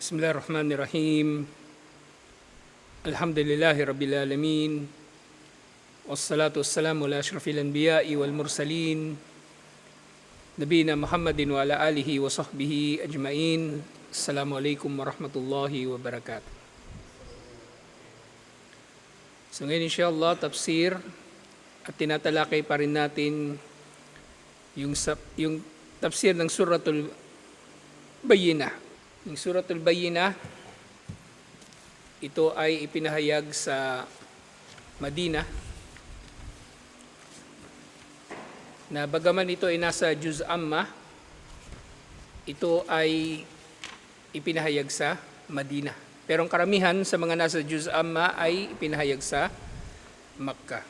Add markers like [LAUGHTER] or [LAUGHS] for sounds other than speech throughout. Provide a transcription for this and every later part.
بسم الله الرحمن الرحيم الحمد لله رب العالمين والصلاة والسلام على أشرف الأنبياء والمرسلين نبينا محمد وعلى آله وصحبه أجمعين السلام عليكم ورحمة الله وبركاته So ngayon inshallah tafsir at tinatalakay pa rin natin yung, sa- yung tafsir ng suratul Bayina. yung suratul Bayina, ito ay ipinahayag sa Madina na bagaman ito ay nasa Juz Amma, ito ay ipinahayag sa Madina. Pero ang karamihan sa mga nasa Juz Amma ay ipinahayag sa Makkah.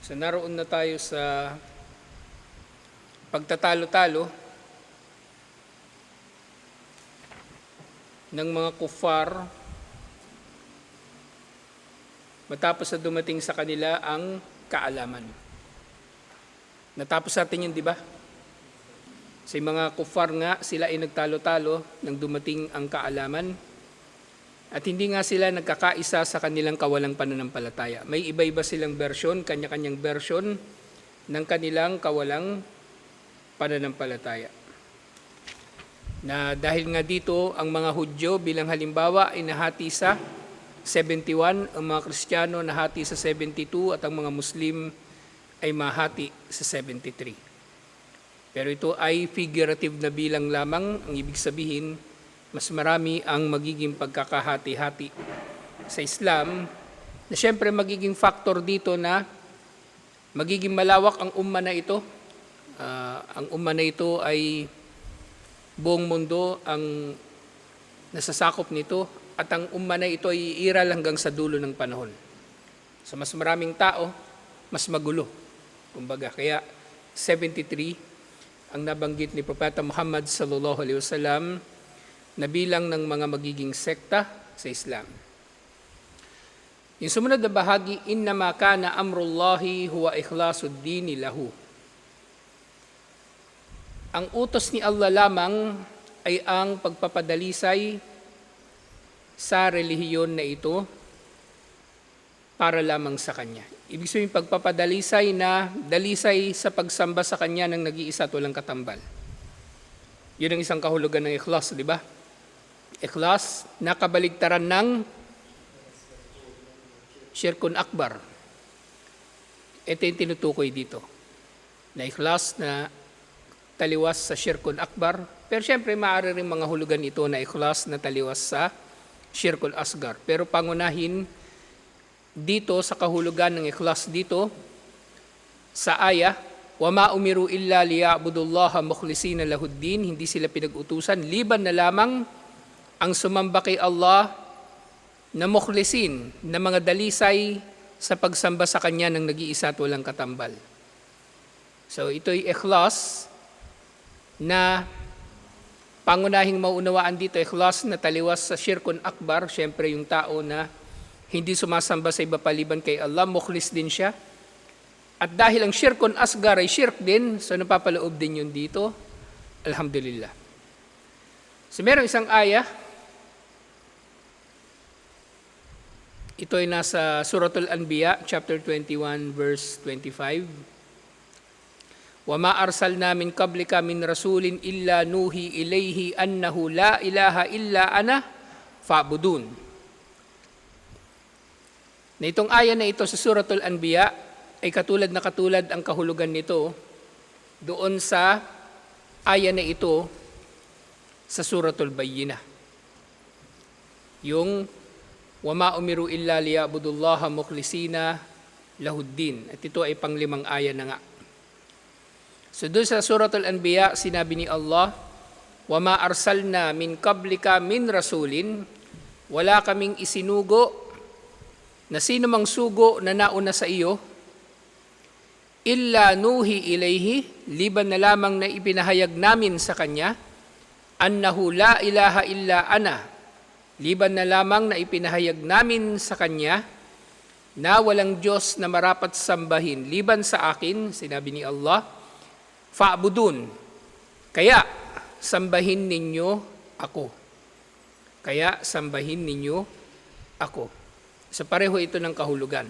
So naroon na tayo sa pagtatalo-talo ng mga kufar matapos na dumating sa kanila ang kaalaman. Natapos natin yun, di ba? Sa mga kufar nga, sila ay nagtalo-talo nang dumating ang kaalaman. At hindi nga sila nagkakaisa sa kanilang kawalang pananampalataya. May iba-iba silang version, kanya-kanyang version ng kanilang kawalang pananampalataya. Na dahil nga dito, ang mga Hudyo bilang halimbawa ay nahati sa 71, ang mga Kristiyano nahati sa 72 at ang mga Muslim ay mahati sa 73. Pero ito ay figurative na bilang lamang, ang ibig sabihin, mas marami ang magiging pagkakahati-hati sa Islam na siyempre magiging factor dito na magiging malawak ang umma na ito. Ah, ang umma na ito ay buong mundo ang nasasakop nito at ang umma na ito ay iiral hanggang sa dulo ng panahon. Sa mas maraming tao, mas magulo. Kumbaga, kaya 73 ang nabanggit ni Propeta Muhammad sallallahu alaihi wasallam na bilang ng mga magiging sekta sa Islam. Yung sumunod na bahagi, innama kana amrullahi huwa ikhlasud dini lahu. Ang utos ni Allah lamang ay ang pagpapadalisay sa relihiyon na ito para lamang sa Kanya. Ibig sabihin pagpapadalisay na dalisay sa pagsamba sa Kanya ng nag-iisa at walang katambal. Yun ang isang kahulugan ng ikhlas, di ba? Ikhlas, nakabaligtaran ng Shirkun Akbar. Ito yung tinutukoy dito. Na ikhlas na taliwas sa Shirkun Akbar. Pero syempre, maaari rin mga hulugan ito na ikhlas na taliwas sa Shirkul Asgar. Pero pangunahin dito sa kahulugan ng ikhlas dito sa aya, وَمَا أُمِرُوا إِلَّا لِيَعْبُدُوا اللَّهَ مُخْلِصِينَ لَهُ الدِّينِ Hindi sila pinag-utusan, liban na lamang ang sumamba kay Allah na mukhlisin, na mga dalisay sa pagsamba sa Kanya ng nag-iisa at walang katambal. So ito'y ikhlas na pangunahing maunawaan dito, ikhlas na taliwas sa shirkun akbar, syempre yung tao na hindi sumasamba sa iba paliban kay Allah, mukhlis din siya. At dahil ang shirkun asgar ay shirk din, so napapaloob din yun dito. Alhamdulillah. So meron isang ayah, ito ay nasa Suratul Anbiya, chapter 21, verse 25. وَمَا أَرْسَلْنَا مِنْ قَبْلِكَ مِنْ رَسُولٍ إِلَّا نُوحِي إِلَيْهِ أَنَّهُ لَا إِلَهَ إِلَّا أَنَا فَاعْبُدُونَ Na itong aya na ito sa Suratul Anbiya ay katulad na katulad ang kahulugan nito doon sa aya na ito sa Suratul Bayyinah. Yung wama umiru illa liyabudullaha mukhlisina lahuddin. At ito ay panglimang aya na nga. So doon sa Suratul Anbiya, sinabi ni Allah, wama arsalna min kablika min rasulin, wala kaming isinugo na sino mang sugo na nauna sa iyo, illa nuhi ilayhi, liban na lamang na ipinahayag namin sa kanya, annahu la ilaha illa ana, liban na lamang na ipinahayag namin sa kanya, na walang Diyos na marapat sambahin, liban sa akin, sinabi ni Allah, Fa'budun. Kaya, sambahin ninyo ako. Kaya, sambahin ninyo ako. Sa pareho ito ng kahulugan.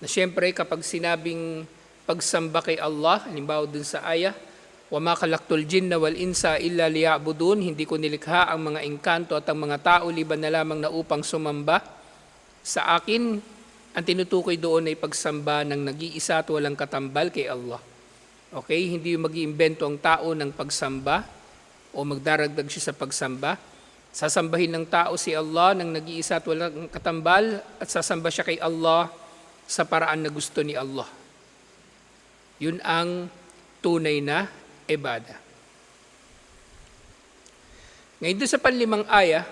Na siyempre, kapag sinabing pagsamba kay Allah, halimbawa dun sa ayah, wa ma khalaqtul jinna wal insa illa liya'budun, hindi ko nilikha ang mga engkanto at ang mga tao liban na lamang na upang sumamba sa akin. Ang tinutukoy doon ay pagsamba ng nag-iisa at walang katambal kay Allah. Okay? Hindi yung mag-iimbento ang tao ng pagsamba o magdaragdag siya sa pagsamba. Sasambahin ng tao si Allah ng nag-iisa at walang katambal at sasamba siya kay Allah sa paraan na gusto ni Allah. Yun ang tunay na ibada. Ngayon doon sa panlimang aya,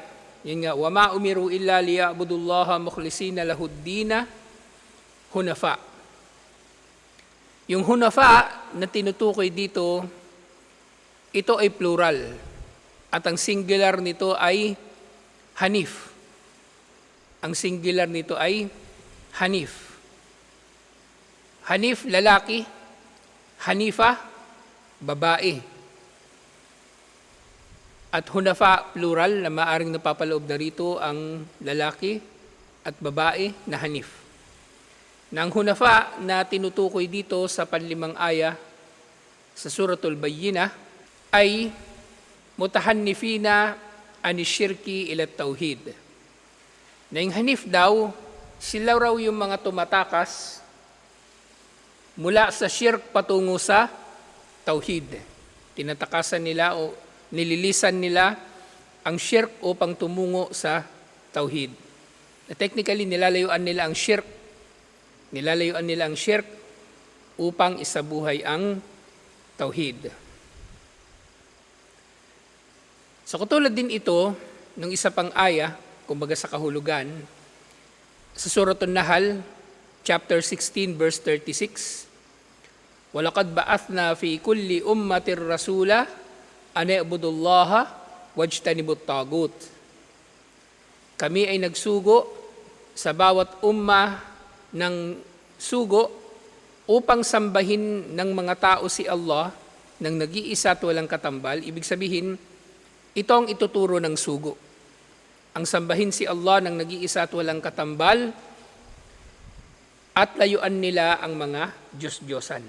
yun nga, وَمَا أُمِرُوا إِلَّا لِيَعْبُدُوا اللَّهَ مُخْلِصِينَ لَهُ الدِّينَ hunafa. yung hunafa na tinutukoy dito, ito ay plural. At ang singular nito ay hanif. Ang singular nito ay hanif. Hanif, lalaki. Hanifa, babae. At hunafa, plural, na maaring napapaloob na rito ang lalaki at babae na hanif. Nang hunafa na tinutukoy dito sa panlimang aya sa Suratul Bayyina ay mutahannifina anishirki ila tauhid. Na yung hanif daw, sila raw yung mga tumatakas mula sa shirk patungo sa tauhid. Tinatakasan nila o nililisan nila ang shirk upang tumungo sa tauhid. Na technically, nilalayuan nila ang shirk Nilalayuan nila ang shirk upang isabuhay ang tauhid. So katulad din ito ng isa pang aya, kumbaga sa kahulugan, sa Suratul Nahal, chapter 16, verse 36, وَلَقَدْ بَعَثْنَا فِي كُلِّ أُمَّةٍ رَسُولًا أَنْ اعْبُدُوا اللَّهَ وَاجْتَنِبُوا الطَّاغُوتَ Kami ay nagsugo sa bawat umma ng sugo upang sambahin ng mga tao si Allah ng nag-iisa at walang katambal. Ibig sabihin, ito ang ituturo ng sugo. Ang sambahin si Allah ng nag-iisa at walang katambal at layuan nila ang mga Diyos-Diyosan.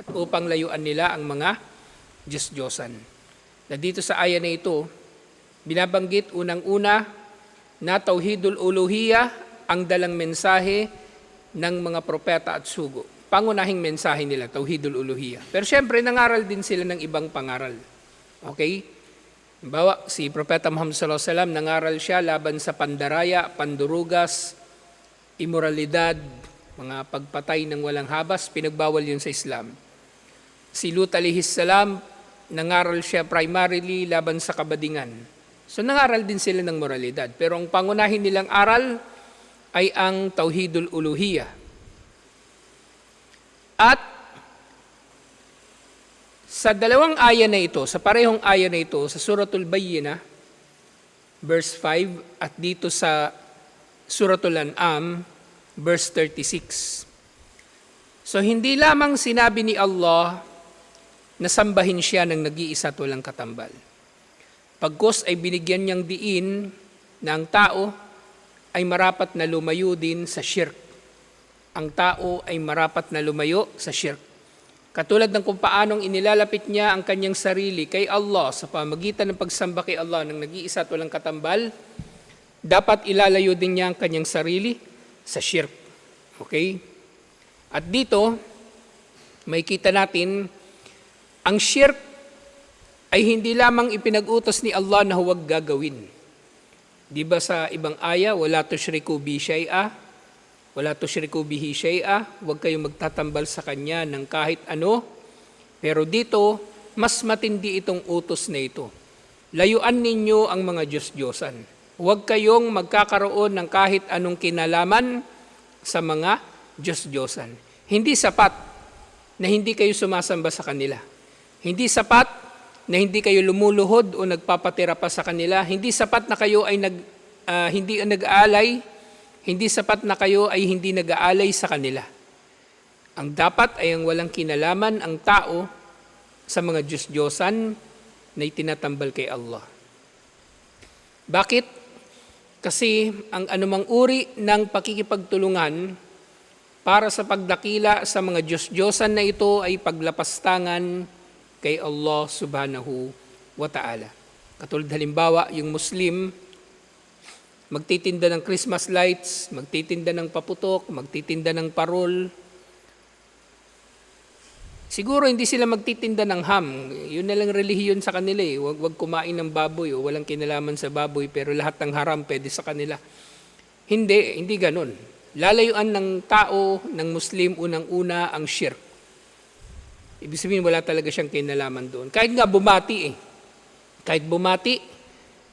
At upang layuan nila ang mga Diyos-Diyosan. Na dito sa aya na ito, binabanggit unang-una na tauhidul uluhiyah ang dalang mensahe ng mga propeta at sugo. Pangunahing mensahe nila, tauhidul uluhiyah. Pero syempre, nangaral din sila ng ibang pangaral. Okay? Bawa, si Propeta Muhammad sallallahu alaihi wasallam nangaral siya laban sa pandaraya, pandurugas, imoralidad, mga pagpatay ng walang habas, pinagbawal yun sa Islam. Si Lut alihis salam, nangaral siya primarily laban sa kabadingan. So nangaral din sila ng moralidad. Pero ang pangunahin nilang aral ay ang tauhidul uluhiyah. At sa dalawang aya na ito, sa parehong aya na ito, sa Suratul Bayyina, verse 5, at dito sa Suratul An'am, verse 36. So hindi lamang sinabi ni Allah na sambahin siya ng nag-iisa at walang katambal. Pagkos ay binigyan niyang diin na ang tao ay marapat na lumayo din sa shirk. Ang tao ay marapat na lumayo sa shirk. Katulad ng kung paanong inilalapit niya ang kanyang sarili kay Allah sa pamagitan ng pagsamba kay Allah ng nag-iisa at walang katambal, dapat ilalayo din niya ang kanyang sarili sa shirk. Okay? At dito, may kita natin, ang shirk ay hindi lamang ipinag-utos ni Allah na huwag gagawin. Di ba sa ibang aya, wala tushriku bi shay'a, wala tushriku bihi shay'a, huwag kayong magtatambal sa kanya ng kahit ano. Pero dito, mas matindi itong utos na ito. Layuan ninyo ang mga Diyos-Diyosan. Huwag kayong magkakaroon ng kahit anong kinalaman sa mga Diyos-Diyosan. Hindi sapat na hindi kayo sumasamba sa kanila. Hindi sapat na hindi kayo lumuluhod o nagpapatira pa sa kanila. Hindi sapat na kayo ay nag, uh, hindi nag-aalay hindi sapat na kayo ay hindi nag-aalay sa kanila. Ang dapat ay ang walang kinalaman ang tao sa mga Diyos-Diyosan na itinatambal kay Allah. Bakit? Kasi ang anumang uri ng pakikipagtulungan para sa pagdakila sa mga Diyos-Diyosan na ito ay paglapastangan kay Allah subhanahu wa ta'ala. Katulad halimbawa, yung Muslim, magtitinda ng Christmas lights, magtitinda ng paputok, magtitinda ng parol. Siguro hindi sila magtitinda ng ham. Yun na lang relihiyon sa kanila eh. Huwag, huwag kumain ng baboy o walang kinalaman sa baboy pero lahat ng haram pwede sa kanila. Hindi, hindi ganun. Lalayuan ng tao, ng Muslim, unang-una ang shirk. Ibig sabihin wala talaga siyang kinalaman doon. Kahit nga bumati eh. Kahit bumati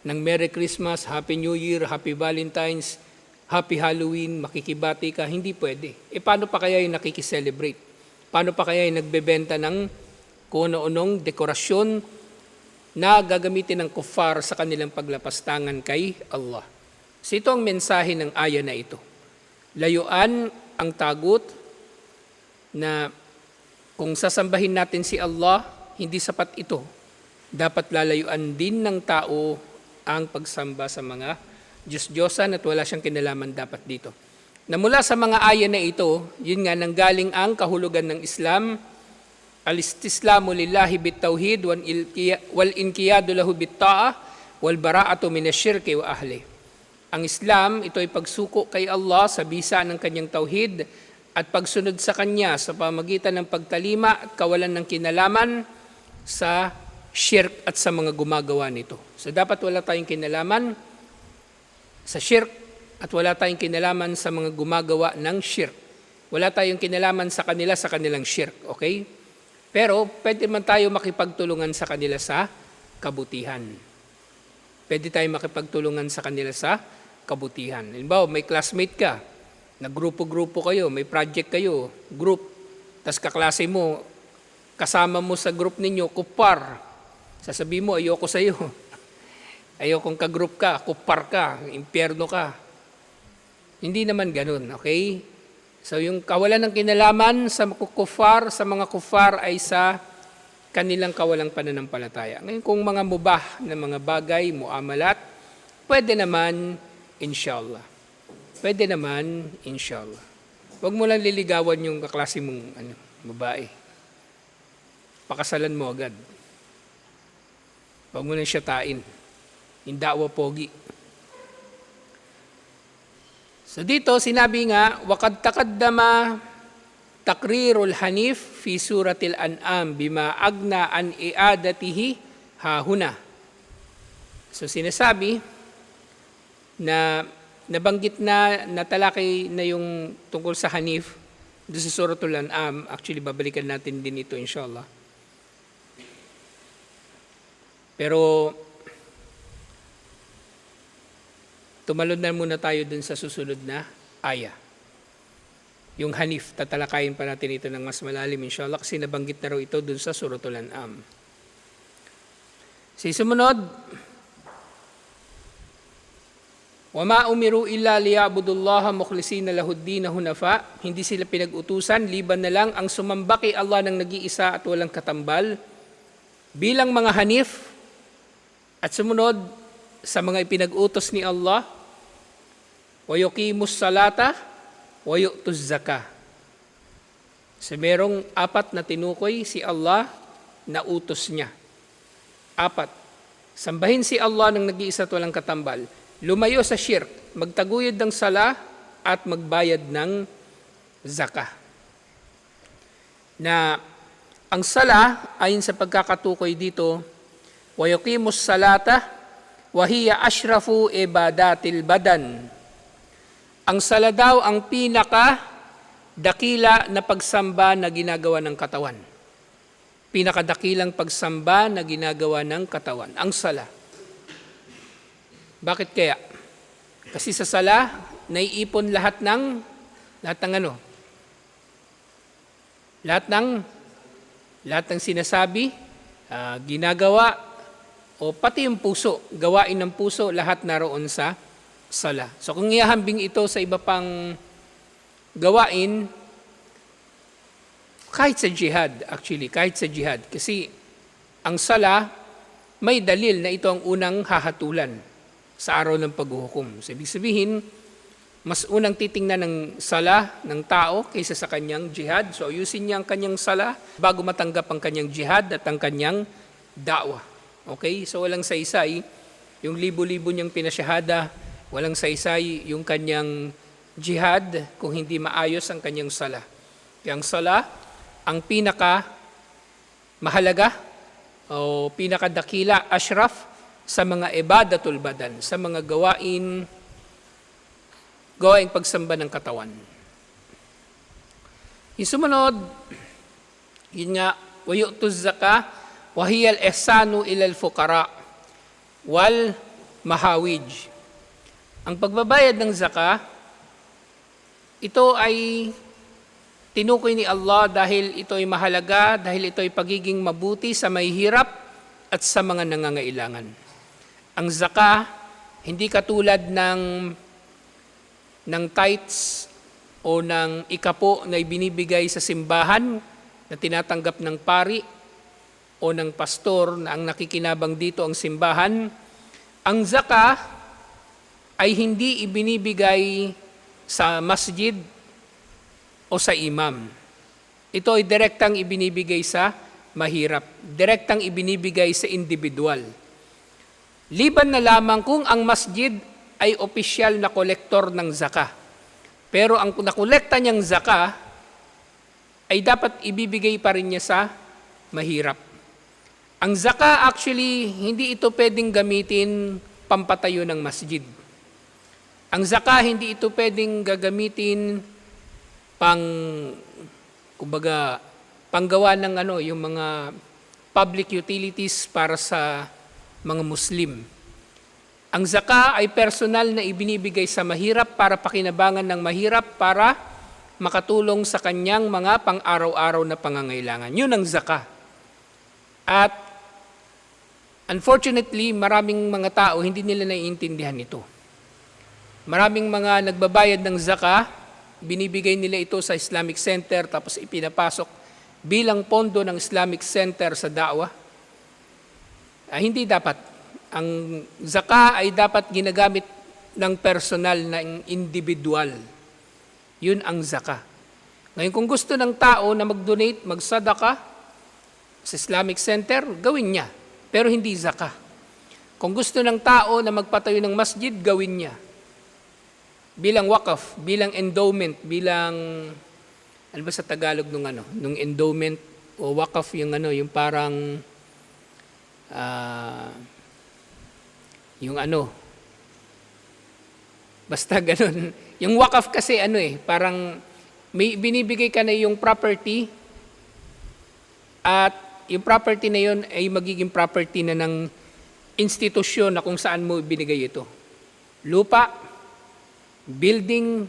ng Merry Christmas, Happy New Year, Happy Valentine's, Happy Halloween, makikibati ka, hindi pwede. E paano pa kaya yung nakikiselebrate? Paano pa kaya yung nagbebenta ng kung ano-anong dekorasyon na gagamitin ng kufar sa kanilang paglapastangan kay Allah? So ito ang mensahe ng aya na ito. Layuan ang tagut na kung sasambahin natin si Allah, hindi sapat ito. Dapat lalayuan din ng tao ang pagsamba sa mga Diyos-Diyosan at wala siyang kinalaman dapat dito. Na mula sa mga aya na ito, yun nga nanggaling ang kahulugan ng Islam, al-istislamu lillahi bitawhid wal inqiyadu lahu bitta'a wal bara'atu minasyirki wa ahli. Ang Islam, ito ay pagsuko kay Allah sa bisa ng kanyang tauhid at pagsunod sa Kanya sa pamagitan ng pagtalima at kawalan ng kinalaman sa shirk at sa mga gumagawa nito. So dapat wala tayong kinalaman sa shirk at wala tayong kinalaman sa mga gumagawa ng shirk. Wala tayong kinalaman sa kanila sa kanilang shirk, okay? Pero pwede man tayo makipagtulungan sa kanila sa kabutihan. Pwede tayo makipagtulungan sa kanila sa kabutihan. Halimbawa, may classmate ka, nagrupo-grupo kayo, may project kayo, group, tas kaklase mo, kasama mo sa group ninyo, kupar. Sasabi mo, ayoko sa iyo. [LAUGHS] Ayokong ka-group ka, kupar ka, impyerno ka. Hindi naman ganun, okay? So yung kawalan ng kinalaman sa kufar, sa mga kufar ay sa kanilang kawalang pananampalataya. Ngayon kung mga mubah na mga bagay, muamalat, pwede naman, inshallah Pwede naman, inshallah. Huwag mo lang liligawan yung kaklase mong ano, babae. Pakasalan mo agad. Huwag mo lang siya tain. Indawa pogi. So dito sinabi nga, وَقَدْ تَقَدَّمَ تَقْرِيرُ الْحَنِيفِ فِي سُورَةِ الْأَنْعَامِ بِمَا أَغْنَى عَنْ إِعَادَتِهِ hahuna. So sinasabi na nabanggit na natalakay na yung tungkol sa Hanif doon sa Suratul An'am. Actually, babalikan natin din ito inshallah. Pero Tumalon na muna tayo dun sa susunod na aya. Yung Hanif, tatalakayin pa natin ito ng mas malalim inshallah kasi nabanggit na raw ito dun sa Suratul An'am. Si sumunod, وَمَا أُمِرُوا إِلَّا لِيَعْبُدُوا اللَّهَ مُخْلِصِينَ لَهُ الدِّينَ هُنَفَاءَ Hindi sila pinag-utusan, liban na lang ang sumamba kay Allah ng nag-iisa at walang katambal bilang mga hanif at sumunod sa mga ipinag-utos ni Allah, wa yuqimus salata, wa yu'tuz zaka. So merong apat na tinukoy si Allah na utos niya. Apat. Sambahin si Allah ng nag-iisa at walang katambal. Lumayo sa shirk, magtaguyod ng sala at magbayad ng zaka. Na ang sala, ayon sa pagkakatukoy dito, wa yuqimus salata, wahiya ashrafu ibadatil badan. Ang sala daw ang pinaka dakila na pagsamba na ginagawa ng katawan. Pinakadakilang pagsamba na ginagawa ng katawan. Ang sala. Bakit kaya? Kasi sa sala, naiipon lahat ng, lahat ng ano? Lahat ng, lahat ng sinasabi, uh, ginagawa, o pati yung puso, gawain ng puso, lahat naroon sa sala. So kung ihambing ito sa iba pang gawain, kahit sa jihad, actually, kahit sa jihad, kasi ang sala, may dalil na ito ang unang hahatulan sa araw ng paghuhukom. So, ibig sabihin, mas unang titingnan ng sala ng tao kaysa sa kanyang jihad. So, ayusin niya ang kanyang sala bago matanggap ang kanyang jihad at ang kanyang da'wa. Okay? So, walang saysay. Yung libo-libo niyang pinasyahada, walang saysay yung kanyang jihad kung hindi maayos ang kanyang sala. Kaya ang sala, ang pinaka mahalaga o pinakadakila, ashraf, sa mga ibadatul badan, sa mga gawain, gawaing pagsamba ng katawan. Yung sumunod, yun nga, wayu'tu zaka, wahiyal ehsanu ilal fukara, wal mahawij. Ang pagbabayad ng zaka, ito ay tinukoy ni Allah dahil ito ay mahalaga, dahil ito ay pagiging mabuti sa may hirap at sa mga nangangailangan. Ang zaka, hindi katulad ng ng tithes o ng ikapo na ibinibigay sa simbahan na tinatanggap ng pari o ng pastor na ang nakikinabang dito ang simbahan, ang zaka ay hindi ibinibigay sa masjid o sa imam. Ito ay direktang ibinibigay sa mahirap, direktang ibinibigay sa individual. Liban na lamang kung ang masjid ay opisyal na kolektor ng zaka. Pero ang nakolekta niyang zaka ay dapat ibibigay pa rin niya sa mahirap. Ang zaka actually, hindi ito pwedeng gamitin pampatayo ng masjid. Ang zaka, hindi ito pwedeng gagamitin pang, kumbaga, panggawa ng ano, yung mga public utilities para sa mga Muslim. Ang zaka ay personal na ibinibigay sa mahirap para pakinabangan ng mahirap para makatulong sa kanyang mga pang-araw-araw na pangangailangan. Yun ang zaka. At unfortunately, maraming mga tao hindi nila naiintindihan ito. Maraming mga nagbabayad ng zaka, binibigay nila ito sa Islamic Center tapos ipinapasok bilang pondo ng Islamic Center sa da'wah. Ah, hindi dapat ang zaka ay dapat ginagamit ng personal na individual. Yun ang zaka. Ngayon kung gusto ng tao na mag-donate, magsadaka sa Islamic Center, gawin niya. Pero hindi zaka. Kung gusto ng tao na magpatayo ng masjid, gawin niya. Bilang wakaf, bilang endowment, bilang ano ba sa Tagalog nung ano, nung endowment o wakaf yung ano, yung parang uh, yung ano, basta ganun. [LAUGHS] Yung wakaf kasi ano eh, parang may binibigay ka na yung property at yung property na yun ay magiging property na ng institusyon na kung saan mo binigay ito. Lupa, building,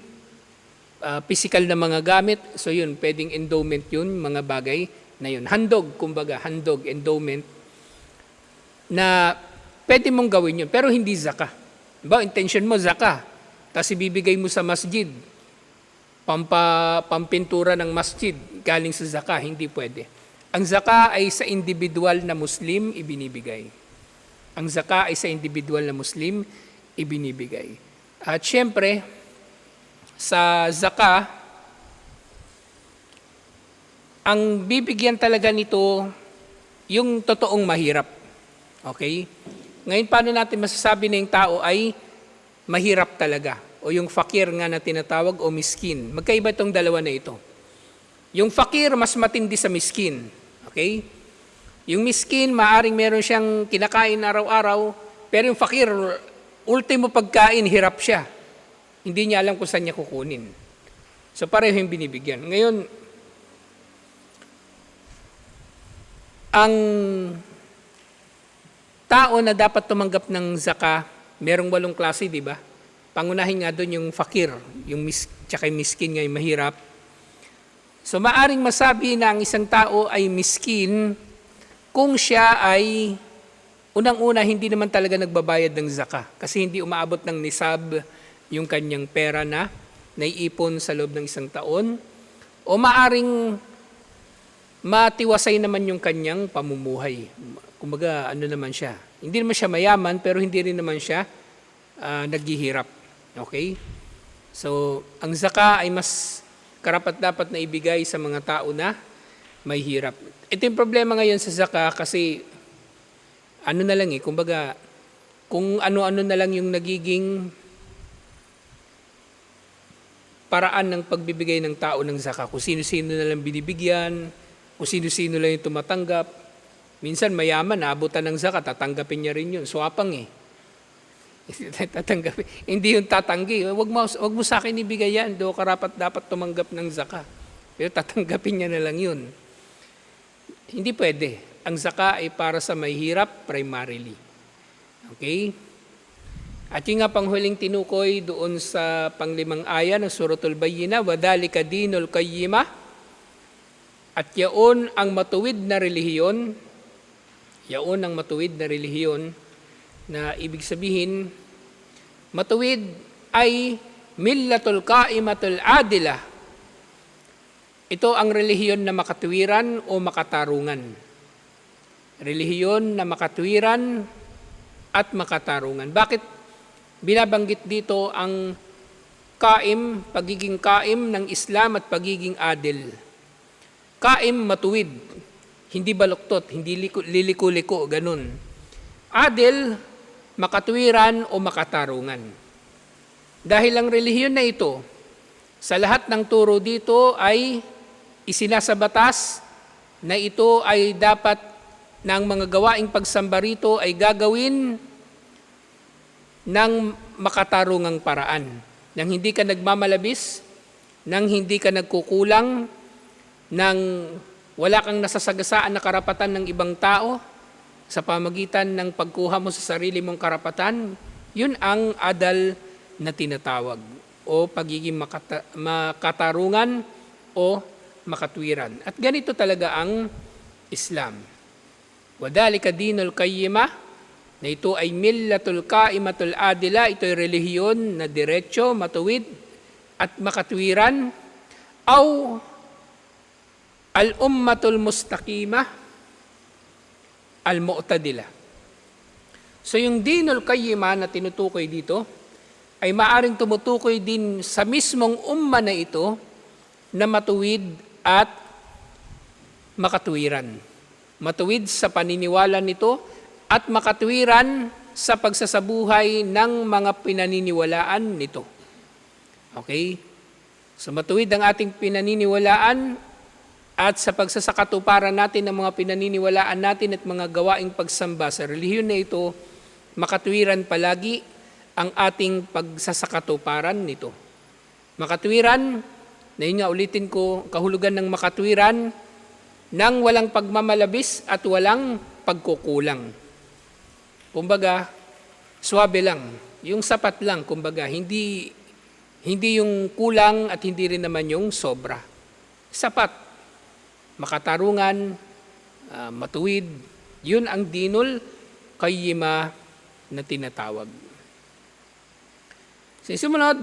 uh, physical na mga gamit, so yun, pwedeng endowment yun, mga bagay na yun. Handog, kumbaga, handog, endowment, na pwede mong gawin yun, pero hindi zaka. Ba, intention mo zaka, tapos ibibigay mo sa masjid, pampa, pampintura ng masjid, galing sa zaka, hindi pwede. Ang zaka ay sa individual na Muslim ibinibigay. Ang zaka ay sa individual na Muslim ibinibigay. At syempre, sa zaka, ang bibigyan talaga nito yung totoong mahirap. Okay? Ngayon, paano natin masasabi na yung tao ay mahirap talaga? O yung fakir nga na tinatawag o miskin. Magkaiba itong dalawa na ito. Yung fakir, mas matindi sa miskin. Okay? Yung miskin, maaring meron siyang kinakain araw-araw, pero yung fakir, ultimo pagkain, hirap siya. Hindi niya alam kung saan niya kukunin. So pareho yung binibigyan. Ngayon, ang tao na dapat tumanggap ng zaka, merong walong klase, di ba? Pangunahin nga doon yung fakir, yung mis, tsaka yung miskin nga yung mahirap. So maaring masabi na ang isang tao ay miskin kung siya ay unang-una hindi naman talaga nagbabayad ng zaka kasi hindi umaabot ng nisab yung kanyang pera na naiipon sa loob ng isang taon o maaring matiwasay naman yung kanyang pamumuhay. Kumbaga, ano naman siya. Hindi naman siya mayaman, pero hindi rin naman siya ah, naghihirap. Okay? So, ang zaka ay mas karapat dapat na ibigay sa mga tao na may hirap. Ito yung problema ngayon sa zaka kasi ano na lang eh, kumbaga, kung ano-ano na lang yung nagiging paraan ng pagbibigay ng tao ng zaka. Kung sino-sino na lang binibigyan, kung sino-sino lang yung tumatanggap. Minsan mayaman, naabutan ng zaka, tatanggapin niya rin yun. Swapang eh. [LAUGHS] tatanggapin. Hindi yung tatanggi. Wag mo, wag mo sa akin ibigay yan. Do karapat dapat tumanggap ng zaka. Pero tatanggapin niya na lang yun. Hindi pwede. Ang zaka ay para sa may hirap primarily. Okay? At yung nga panghuling tinukoy doon sa panglimang aya ng Suratul Bayyina, وَذَلِكَ دِينُ الْقَيِّمَةِ at yaon ang matuwid na relihiyon, yaon ang matuwid na relihiyon, na ibig sabihin, matuwid ay millatul kaimatul adila. Ito ang relihiyon na makatwiran o makatarungan. Relihiyon na makatwiran at makatarungan. Bakit binabanggit dito ang kaim, pagiging kaim ng Islam at pagiging adil. Kaim matuwid, hindi baluktot, hindi liko- liliko-liko, ganun. Adil, makatwiran o makatarungan. Dahil ang relihiyon na ito, sa lahat ng turo dito ay isinasabatas na ito ay dapat ng mga gawaing pagsamba rito ay gagawin ng makatarungang paraan. Nang hindi ka nagmamalabis, nang hindi ka nagkukulang, nang wala kang nasasagasaan na karapatan ng ibang tao sa pamagitan ng pagkuha mo sa sarili mong karapatan, yun ang adal na tinatawag o pagiging makata- makatarungan o makatwiran. At ganito talaga ang Islam. Wadalika dinul qayyimah na ito ay millatul kaimatul adila, ito ay relihiyon na diretso, matuwid at makatwiran, aw al-ummatul mustaqimah, al-mu'tadila. So yung dinul qayyimah na tinutukoy dito, ay maaring tumutukoy din sa mismong umma na ito na matuwid at makatwiran. Matuwid sa paniniwala nito at makatwiran sa pagsasabuhay ng mga pinaniniwalaan nito. Okay? So matuwid ang ating pinaniniwalaan at sa pagsasakatuparan natin ng mga pinaniniwalaan natin at mga gawaing pagsamba sa relihiyon na ito, makatwiran palagi ang ating pagsasakatuparan nito. Makatwiran, na yun nga ulitin ko, kahulugan ng makatwiran, nang walang pagmamalabis at walang pagkukulang. Kumbaga, swabe lang, yung sapat lang, kumbaga, hindi, hindi yung kulang at hindi rin naman yung sobra. Sapat, makatarungan, ah, matuwid, yun ang dinul kayyima na tinatawag. Sa sumunod,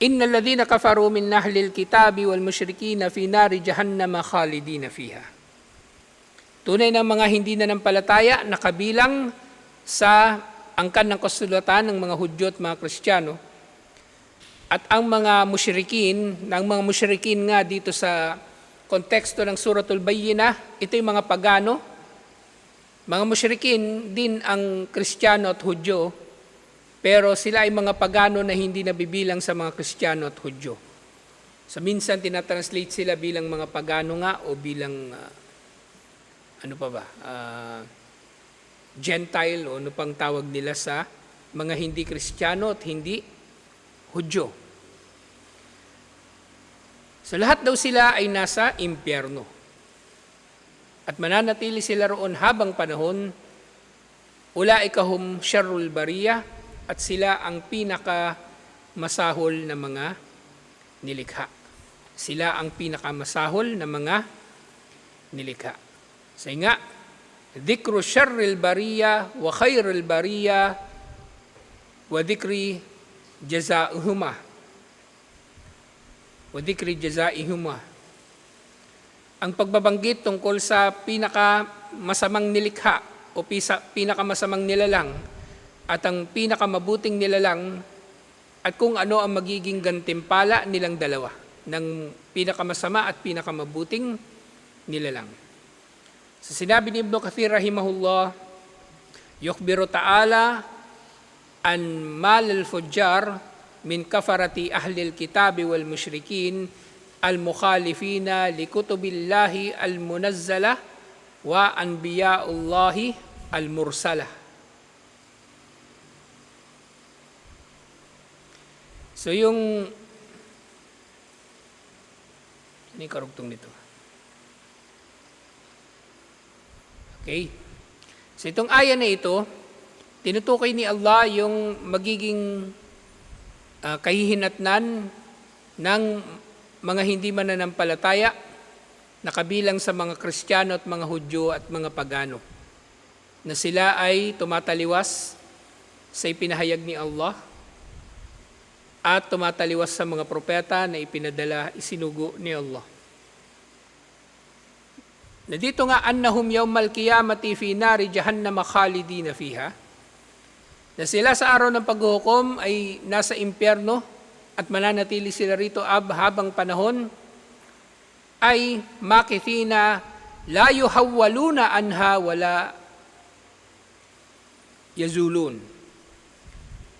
Inna alladhina kafaru min nahlil kitabi wal mushrikina fi nari jahannama khalidina fiha. Tunay ng mga hindi na nampalataya na kabilang sa angkan ng kasulatan ng mga Hudyo at mga Kristiyano at ang mga musyrikin, ng mga musyrikin nga dito sa konteksto ng Suratul Bayyina, ito yung mga pagano. Mga musyrikin din ang Kristiyano at Hudyo, pero sila ay mga pagano na hindi nabibilang sa mga Kristiyano at Hudyo. So minsan tinatranslate sila bilang mga pagano nga o bilang ah, ano pa ba? ah, Gentile o ano pang tawag nila sa mga hindi Kristiyano at hindi Hudyo. So lahat daw sila ay nasa impyerno. At mananatili sila roon habang panahon, ulaikahum syarrul bariyah, at sila ang pinaka masahol na mga nilikha. Sila ang pinaka masahol na mga nilikha. Sa nga, dhikru syarril bariya wa khairil bariya wa dhikri Wa dhikri jazaihuma. ang pagbabanggit tungkol sa pinaka masamang nilikha o pisa, pinakamasamang nilalang at ang pinakamabuting nilalang at kung ano ang magiging gantimpala nilang dalawa ng pinakamasama at pinakamabuting nilalang. Sa sinabi ni Ibn Kathir rahimahullah, yukbiru ta'ala an mal al-fujjar min kafarati ahli al-kitabi wal mushrikin al-mukhalifina li kutubillahi al-munazzala wa anbiyaullahi al-mursala. So yung Ano yung karugtong nito? Okay. So itong aya na ito, tinutukoy ni Allah yung magiging uh, kahihinatnan ng mga hindi mananampalataya na kabilang sa mga Kristiyano at mga Hudyo at mga Pagano na sila ay tumataliwas sa ipinahayag ni Allah at tumataliwas sa mga propeta na ipinadala, isinugo ni Allah. Na dito nga, annahum yawmal qiyamati fi nari jahannama khalidina fiha, na sila sa araw ng paghuhukom ay nasa impyerno at mananatili sila rito ab habang panahon ay makithina la yuhawwaluna anha wala yazulun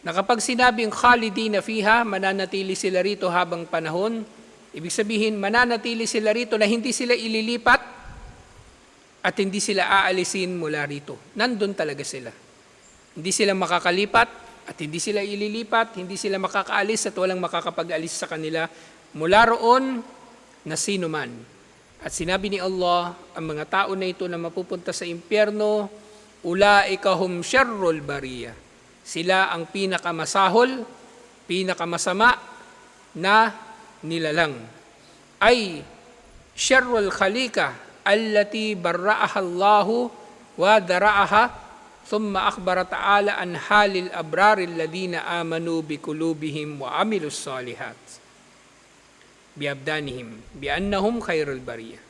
na kapag sinabing khalidina fiha, mananatili sila rito habang panahon, ibig sabihin mananatili sila rito na hindi sila ililipat at hindi sila aalisin mula rito. Nandun talaga sila. Hindi sila makakalipat at hindi sila ililipat, hindi sila makakaalis at walang makakapag-alis sa kanila mula roon na sino man. At sinabi ni Allah, ang mga tao na ito na mapupunta sa impyerno, ulaika hum syarrul bariyah sila ang pinakamasahol, pinakamasama na nilalang. Ay syarrul khalika allati barra'aha Allahu wa dara'aha an halil abrari alladhina amanu bi qulubihim wa amilus salihat biabdanihim bi annahum khairul bariyah.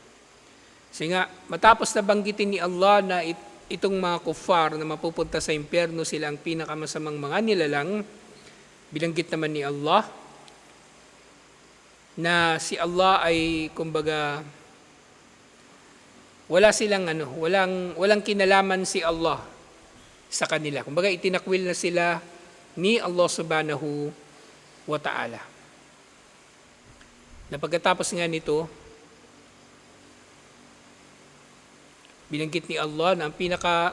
Singa matapos na banggitin ni Allah na it, itong mga kuffar na mapupunta sa impyerno sila ang pinakamasamang mga nilalang, bilanggit naman ni Allah na si Allah ay kumbaga wala silang ano, walang walang kinalaman si Allah sa kanila. Kumbaga itinakwil na sila ni Allah Subhanahu wa Ta'ala. Na pagkatapos nga nito, Binanggit ni Allah na ang pinaka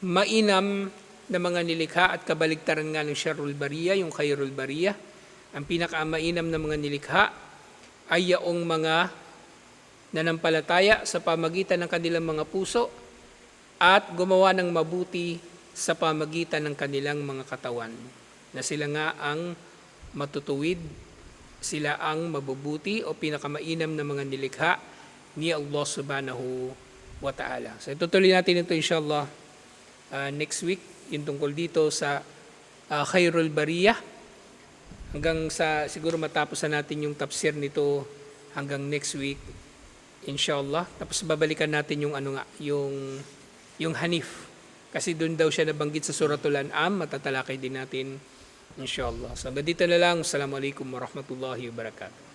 mainam na mga nilikha at kabaligtaran nga ng Sharul Bariya, yung Khairul Bariya. Ang pinaka mainam na mga nilikha ay yaong mga nanampalataya sa pamagitan ng kanilang mga puso at gumawa ng mabuti sa pamagitan ng kanilang mga katawan. Na sila nga ang matutuwid, sila ang mabubuti o pinakamainam na mga nilikha ni Allah subhanahu wa ta'ala. So tutuloy natin ito inshallah uh, next week, yung tungkol dito sa uh, Khairul Bariyah. Hanggang sa siguro matapos na natin yung tafsir nito hanggang next week inshallah. Tapos babalikan natin yung ano nga, yung yung Hanif. Kasi doon daw siya nabanggit sa Suratul An'am, matatalakay din natin inshallah. So dito na lang. Assalamualaikum warahmatullahi wabarakatuh.